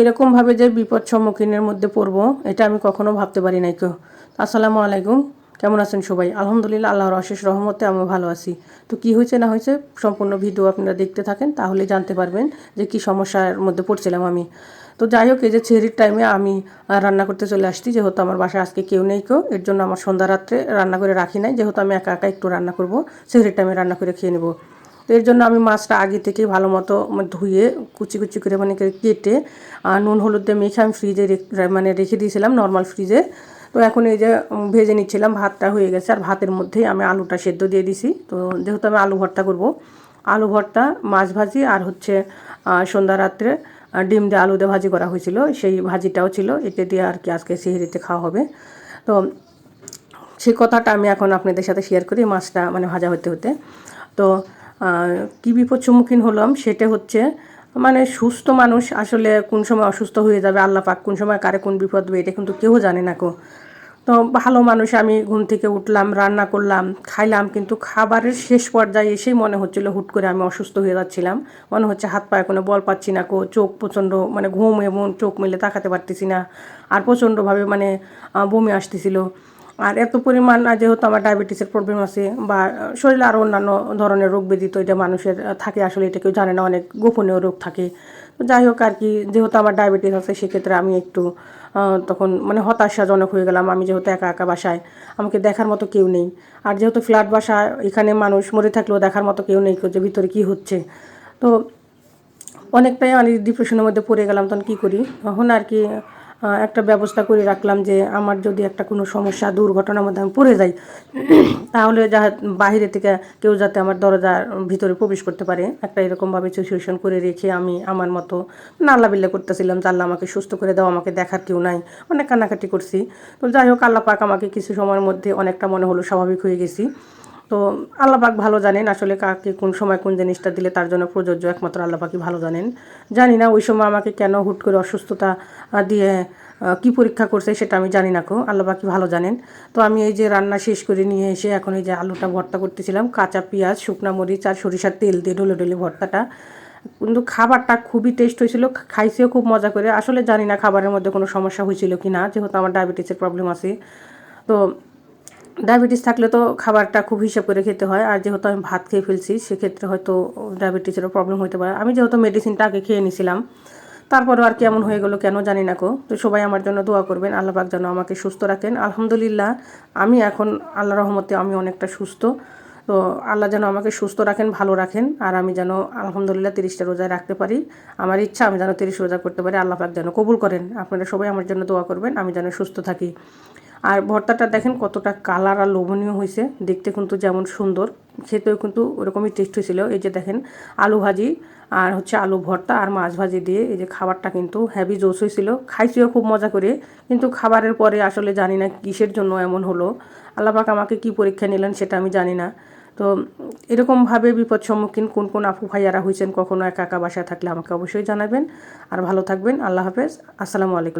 এরকমভাবে যে বিপদ সম্মুখীনের মধ্যে পড়ব, এটা আমি কখনো ভাবতে পারি নাই কেউ। আসসালামু আলাইকুম। কেমন আছেন সবাই? আলহামদুলিল্লাহ, আল্লাহর অশেষ রহমতে আমি ভালো আছি। তো কি হয়েছে না হয়েছে সম্পূর্ণ ভিডিও আপনারা দেখতে থাকেন, তাহলে জানতে পারবেন যে কি সমস্যার মধ্যে পড়ছিলাম আমি। তো যাই হোক, এই যে ছেহরির টাইমে আমি রান্না করতে চলে আসছি, যেহেতু আমার বাসায় আজকে কেউ নেই কেউ, এর জন্য আমার সন্ধ্যা রাত্রে রান্না করে রাখি নাই, যেহেতু আমি একা একা একটু রান্না করব ছেহরির টাইমে রান্না করে খেয়ে নেব। তো এর জন্য আমি মাছটা আগে থেকে ভালো মতো মানে ধুয়ে, কুচি কুচি করে মানে কেটে আর নুন, হলুদ দিয়ে মেখে আমি ফ্রিজে মানে রেখে দিয়েছিলাম নর্মাল ফ্রিজে তো এখন এই যে ভেজে নিচ্ছিলাম, ভাতটা হয়ে গেছে আর ভাতের মধ্যেই আমি আলুটা সেদ্ধ দিয়ে দিছি। তো যেহেতু আমি আলু ভর্তা করব, আলু ভর্তা, মাছ ভাজি আর হচ্ছে সন্ধ্যা রাত্রে ডিম দিয়ে আলু দিয়ে ভাজি করা হয়েছিল, সেই ভাজিটাও ছিল এটা দিয়ে আর কি আজকে সেহেরিতে খাওয়া হবে। তো সেই কথাটা আমি এখন আপনাদের সাথে শেয়ার করি মাছটা মানে ভাজা হতে হতে। তো কী বিপদ সম্মুখীন হলাম সেটা হচ্ছে মানে সুস্থ মানুষ আসলে কোন সময় অসুস্থ হয়ে যাবে, আল্লাহ পাক কোন সময় কারে কোন বিপদ হবে, এটা কিন্তু কেউ জানে না কো তো ভালো মানুষ আমি ঘুম থেকে উঠলাম, রান্না করলাম, খাইলাম, কিন্তু খাবারের শেষ পর্যায়ে এসেই মনে হচ্ছিল হুট করে আমি অসুস্থ হয়ে যাচ্ছিলাম। মনে হচ্ছে হাত পায়ে কোনো বল পাচ্ছি না কো চোখ প্রচণ্ড মানে ঘুম এবং চোখ মেলে তাকাতে পারতেছি না, আর প্রচণ্ডভাবে মানে বমি আসতেছিল। আর এত পরিমাণ যেহেতু আমার ডায়াবেটিসের প্রবলেম আছে বা শরীরে আরও অন্যান্য ধরনের রোগ ব্যাধি তো এটা মানুষের থাকে আসলে এটা কেউ জানে না, অনেক গোপনীয় রোগ থাকে। তো যাই হোক আর কি, যেহেতু আমার ডায়াবেটিস আছে, সেক্ষেত্রে আমি একটু তখন মানে হতাশাজনক হয়ে গেলাম আমি যেহেতু একা একা বাসায়, আমাকে দেখার মতো কেউ নেই। আর যেহেতু ফ্ল্যাট বাসা, এখানে মানুষ মরে থাকলেও দেখার মতো কেউ নেই যে ভিতরে কী হচ্ছে। তো অনেকটাই আমি ডিপ্রেশনের মধ্যে পড়ে গেলাম, তখন কী করি? তখন আর কি একটা ব্যবস্থা করে রাখলাম যে আমার যদি একটা কোনো সমস্যা, দুর্ঘটনার মধ্যে আমি পড়ে যাই, তাহলে যা বাইরে থেকে কেউ যাতে আমার দরজার ভিতরে প্রবেশ করতে পারে। একটা এরকমভাবে সিচুয়েশন করে রেখে আমি আমার মতো নাল্লা বিল্লা করতেছিলাম আল্লাহ আমাকে সুস্থ করে দাও, আমাকে দেখার কেউ নাই। অনেক কান্নাকাটি করছি। তো যাই হোক, আল্লাহ পাক আমাকে কিছু সময়ের মধ্যে অনেকটা মনে হলো স্বাভাবিক হয়ে গেছি। তো আল্লাপাক ভালো জানেন আসলে কাকে কোন সময় কোন জিনিসটা দিলে তার জন্য প্রযোজ্য, একমাত্র আল্লাপাকই ভালো জানেন। জানি না ওই সময় আমাকে কেন হুট করে অসুস্থতা দিয়ে কি পরীক্ষা করছে সেটা আমি জানি না কো আল্লাপাকি ভালো জানেন। তো আমি এই যে রান্না শেষ করে নিয়ে এসে এখন এই যে আলুটা ভর্তা করতেছিলাম, কাঁচা পেঁয়াজ, শুকনা মরিচ আর সরিষার তেল দিয়ে ঢলে ঢলে ভর্তাটা। কিন্তু খাবারটা খুবই টেস্ট হয়েছিল, খাইছেও খুব মজা করে। আসলে জানি না খাবারের মধ্যে কোনো সমস্যা হয়েছিল কি না যেহেতু আমার ডায়াবেটিসের প্রবলেম আছে। তো ডায়াবেটিস থাকলে তো খাবারটা খুব হিসাব করে খেতে হয়। আর যেহেতু আমি ভাত খেয়ে ফেলছি, সেক্ষেত্রে হয়তো ডায়াবেটিসেরও প্রবলেম হতে পারে। আমি যেহেতু মেডিসিনটা আগে খেয়ে নিয়েছিলাম তারপরেও আর কেমন হয়ে গেলো কেন জানি না কো তো সবাই আমার জন্য দোয়া করবেন, আল্লাহ পাক যেন আমাকে সুস্থ রাখেন। আলহামদুলিল্লাহ, আমি এখন আল্লাহ রহমতে আমি অনেকটা সুস্থ। তো আল্লাহ যেন আমাকে সুস্থ রাখেন, ভালো রাখেন, আর আমি যেন আলহামদুলিল্লাহ তিরিশটা রোজায় রাখতে পারি। আমার ইচ্ছা আমি যেন তিরিশ রোজা করতে পারি। আল্লাহ পাক যেন কবুল করেন। আপনারা সবাই আমার জন্য দোয়া করবেন, আমি যেন সুস্থ থাকি। আর ভর্তাটা দেখেন কতটা কালার আর লোভনীয় হয়েছে। দেখতে কিন্তু যেমন সুন্দর, খেতেও কিন্তু ওরকমই টেস্ট হয়েছিল। এই যে দেখেন, আলু ভাজি আর হচ্ছে আলু ভর্তা আর মাছ ভাজি দিয়ে এই যে খাবারটা কিন্তু হেভি জোস হয়েছিল। খাইছিও খুব মজা করে, কিন্তু খাবারের পরে আসলে জানি না কিসের জন্য এমন হলো। আল্লাপাক আমাকে কি পরীক্ষা নিলেন সেটা আমি জানি না। তো এরকমভাবে বিপদ সম্মুখীন কোন কোন আপু ভাইয়ারা হয়েছেন কখনো একা একা বাসায় থাকলে আমাকে অবশ্যই জানাবেন। আর ভালো থাকবেন, আল্লাহ হাফেজ। আসসালামু আলাইকুম।